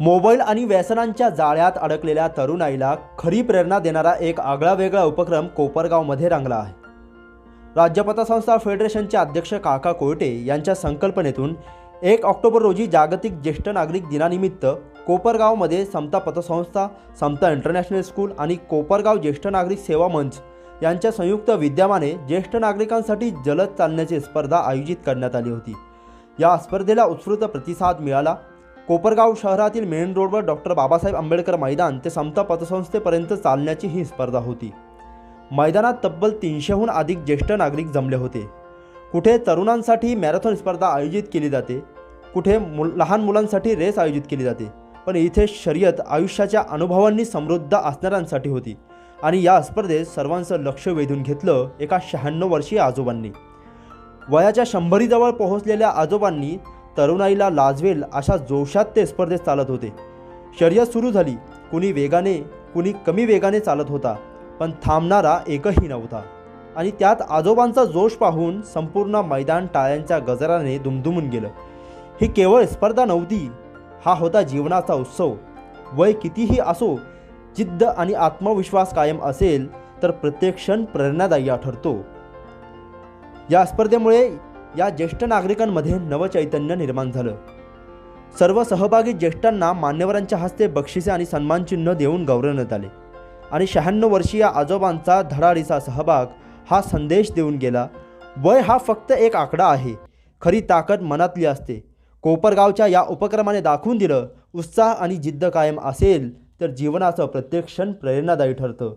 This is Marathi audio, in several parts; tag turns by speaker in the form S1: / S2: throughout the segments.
S1: मोबाईल आणि व्यसनांच्या जाळ्यात अडकलेल्या तरुणाईला खरी प्रेरणा देणारा एक आगळा वेगळा उपक्रम कोपरगावमध्ये रंगला आहे. राज्यपथसंस्था फेडरेशनचे अध्यक्ष काका कोयटे यांच्या संकल्पनेतून एक ऑक्टोबर रोजी जागतिक ज्येष्ठ नागरिक दिनानिमित्त कोपरगावमध्ये समता पतसंस्था समता इंटरनॅशनल स्कूल आणि कोपरगाव ज्येष्ठ नागरिक सेवा मंच यांच्या संयुक्त विद्यमाने ज्येष्ठ नागरिकांसाठी जलद चालण्याची स्पर्धा आयोजित करण्यात आली होती. या स्पर्धेला उत्स्फूर्त प्रतिसाद मिळाला कोपरगाव शहरातील मेन रोडवर डॉक्टर बाबासाहेब आंबेडकर मैदान ते समता पतसंस्थेपर्यंत चालण्याची ही स्पर्धा होती. मैदानात तब्बल तीनशेहून अधिक ज्येष्ठ नागरिक जमले होते. कुठे तरुणांसाठी मॅरेथॉन स्पर्धा आयोजित केली जाते कुठे मुल लहान मुलांसाठी रेस आयोजित केली जाते पण इथे शर्यत आयुष्याच्या अनुभवांनी समृद्ध असणाऱ्यांसाठी होती आणि या स्पर्धेत सर्वांचं लक्ष वेधून घेतलं एका शहाण्णव वर्षीय आजोबांनी. वयाच्या शंभरीजवळ पोहोचलेल्या आजोबांनी तरुणाईला लाजवेल अशा जोशात ते स्पर्धेत चालत होते. शर्यत सुरू झाली. कुणी वेगाने कुणी कमी वेगाने चालत होता पण थांबणारा एकही नव्हता. आणि त्यात आजोबांचा जोश पाहून संपूर्ण मैदान टाळ्यांच्या गजराने दुमदुमून गेलं. ही केवळ स्पर्धा नव्हती हा होता जीवनाचा उत्सव. वय कितीही असो जिद्द आणि आत्मविश्वास कायम असेल तर प्रत्येक क्षण प्रेरणादायी ठरतो या स्पर्धेमुळे या ज्येष्ठ नागरिकांमध्ये नवचैतन्य निर्माण झालं. सर्व सहभागी ज्येष्ठांना मान्यवरांच्या हस्ते बक्षिसे आणि सन्मानचिन्ह देऊन गौरवण्यात आले. आणि शहाण्णव वर्षीय आजोबांचा धडाडीचा सहभाग हा संदेश देऊन गेला वय हा फक्त एक आकडा आहे. खरी ताकद मनातली असते. कोपरगावच्या या उपक्रमाने दाखवून दिलं उत्साह आणि जिद्द कायम असेल तर जीवनाचं प्रत्येक क्षण प्रेरणादायी ठरतं.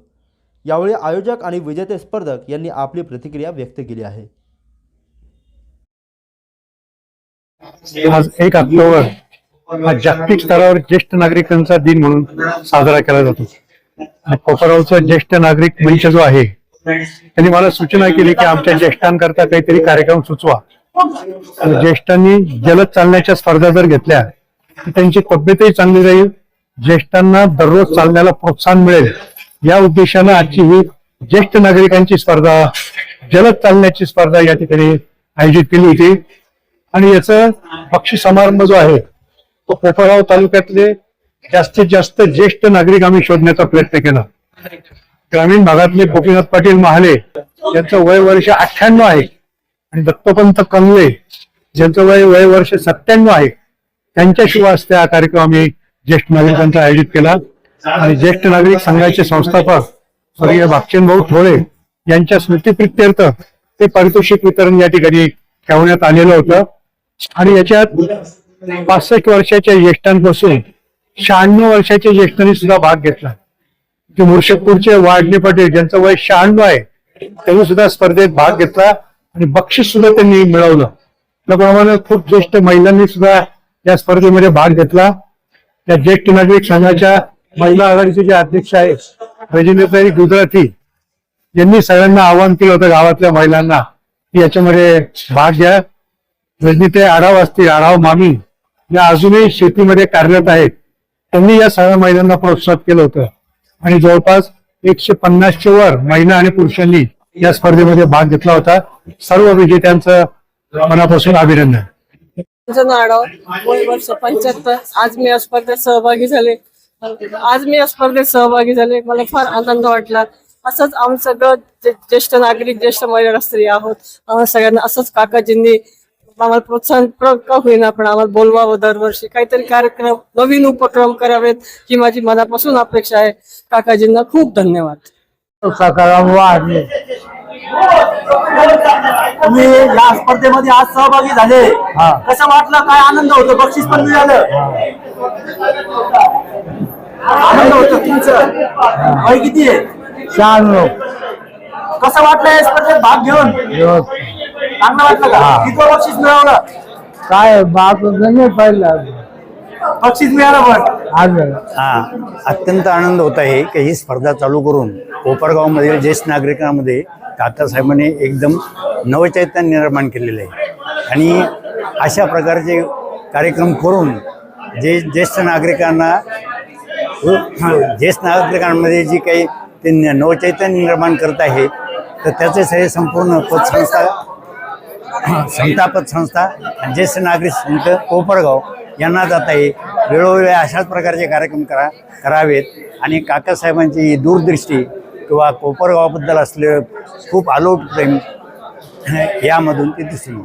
S1: यावेळी आयोजक आणि विजेते स्पर्धक यांनी आपली प्रतिक्रिया व्यक्त केली आहे.
S2: आज एक ऑक्टोबर हा जागतिक स्तरावर ज्येष्ठ नागरिकांचा दिन म्हणून साजरा केला जातो. आणि कोपरगावचा ज्येष्ठ नागरिक मंच जो आहे त्यांनी मला सूचना केली की आमच्या ज्येष्ठांकरता काहीतरी कार्यक्रम सुचवा. ज्येष्ठांनी जलद चालण्याच्या स्पर्धा जर घेतल्या तर त्यांची तब्येतही चांगली राहील. ज्येष्ठांना दररोज चालण्याला प्रोत्साहन मिळेल. या उद्देशानं आजची ही ज्येष्ठ नागरिकांची स्पर्धा जलद चालण्याची स्पर्धा या ठिकाणी आयोजित केली होती. आणि याचा पक्षी समारंभ जो आहे तो कोपरगाव तालुक्यातले जास्तीत जास्त ज्येष्ठ नागरिक आम्ही शोधण्याचा प्रयत्न केला. ग्रामीण भागातले गोपीनाथ पाटील महाले यांचं वय वर्ष अठ्ठ्याण्णव आहे आणि दत्तपंत कंगले ज्यांचं वय वय वर्ष सत्त्याण्णव आहे त्यांच्याशिवाय त्या हा कार्यक्रम आम्ही ज्येष्ठ नागरिकांचा आयोजित केला. आणि ज्येष्ठ नागरिक संघाचे संस्थापक स्वर्गीय भागचंद भाऊ ठोळे यांच्या स्मृतीप्रित्यर्थ ते पारितोषिक वितरण या ठिकाणी ठेवण्यात आलेलं होतं. आणि याच्यात पासष्ट वर्षाच्या ज्येष्ठांपासून शहाण्णव वर्षाच्या ज्येष्ठांनी सुद्धा भाग घेतला. ते मुर्शदपूरचे वाढणे पाटील ज्यांचं वय शहाण्णव आहे त्यांनी सुद्धा स्पर्धेत भाग घेतला आणि बक्षीस सुद्धा त्यांनी मिळवलं. त्याप्रमाणे खूप ज्येष्ठ महिलांनी सुद्धा या स्पर्धेमध्ये भाग घेतला. त्या ज्येष्ठ नागरिक संघाच्या महिला आघाडीचे जे अध्यक्ष आहेत रजनीताई गुजराती यांनी सगळ्यांना आवाहन केलं होतं गावातल्या महिलांना की याच्यामध्ये भाग घ्या. रजनीताई आढाव असतील आढाव मामी या अजूनही शेतीमध्ये कार्यरत आहेत त्यांनी या सगळ्या महिलांना प्रोत्साहित केलं होतं. आणि जवळपास एकशे पन्नासच्या वर महिला आणि पुरुषांनी या स्पर्धेमध्ये भाग घेतला होता. सर्व विजेत्यांचं मनापासून अभिनंदन.
S3: माझं पंच्याहत्तर आज मी या स्पर्धेत सहभागी झाले. आज मी या स्पर्धेत सहभागी झाले. मला फार आनंद वाटला. असंच आम्ही सगळं ज्येष्ठ नागरिक ज्येष्ठ महिला स्त्री आहोत आम्हाला सगळ्यांना असंच काकाजींनी आम्हाला प्रोत्साहन प्र- का होईना पण आम्हाला बोलवावं दरवर्षी. काहीतरी कार्यक्रम नवीन उपक्रम करावेत ही माझी मनापासून अपेक्षा आहे. काकाजींना खूप धन्यवाद.
S4: सकाराम वाढले
S1: तुम्ही या स्पर्धेमध्ये आज सहभागी झाले.
S4: हा.
S1: कसं वाटलं? काय आनंद होतो? बक्षीस पण मिळालं. आनंद होतो तुमचं. वय किती आहे?
S4: शहाण्णव.
S1: कसं वाटलं या स्पर्धेत भाग घेऊन? चांगलं वाटलं का? किती बक्षीस मिळवलं
S4: काय बाप नाही पाहिलं
S1: बक्षीस मिळालं पण.
S4: आज.
S5: हा अत्यंत आनंद होत आहे की ही स्पर्धा चालू करून कोपरगावमधील ज्येष्ठ नागरिकांमध्ये तात्यासाहेबांनी एकदम नवचैतन्य निर्माण केलेलं आहे. आणि अशा प्रकारचे कार्यक्रम करून जे ज्येष्ठ नागरिकांना ज्येष्ठ नागरिकांमध्ये जी काही ते न- नवचैतन्य निर्माण करत आहे तर त्याचेच हे संपूर्ण पतसंस्था समता संस्था ज्येष्ठ नागरिक संत कोपरगाव यांना जाता येईल. वेळोवेळी अशाच प्रकारचे कार्यक्रम करा करावेत. आणि काकासाहेबांची दूरदृष्टी किंवा कोपरगावाबद्दल असलेलं खूप आलोट प्रेम यामधून ते दिसून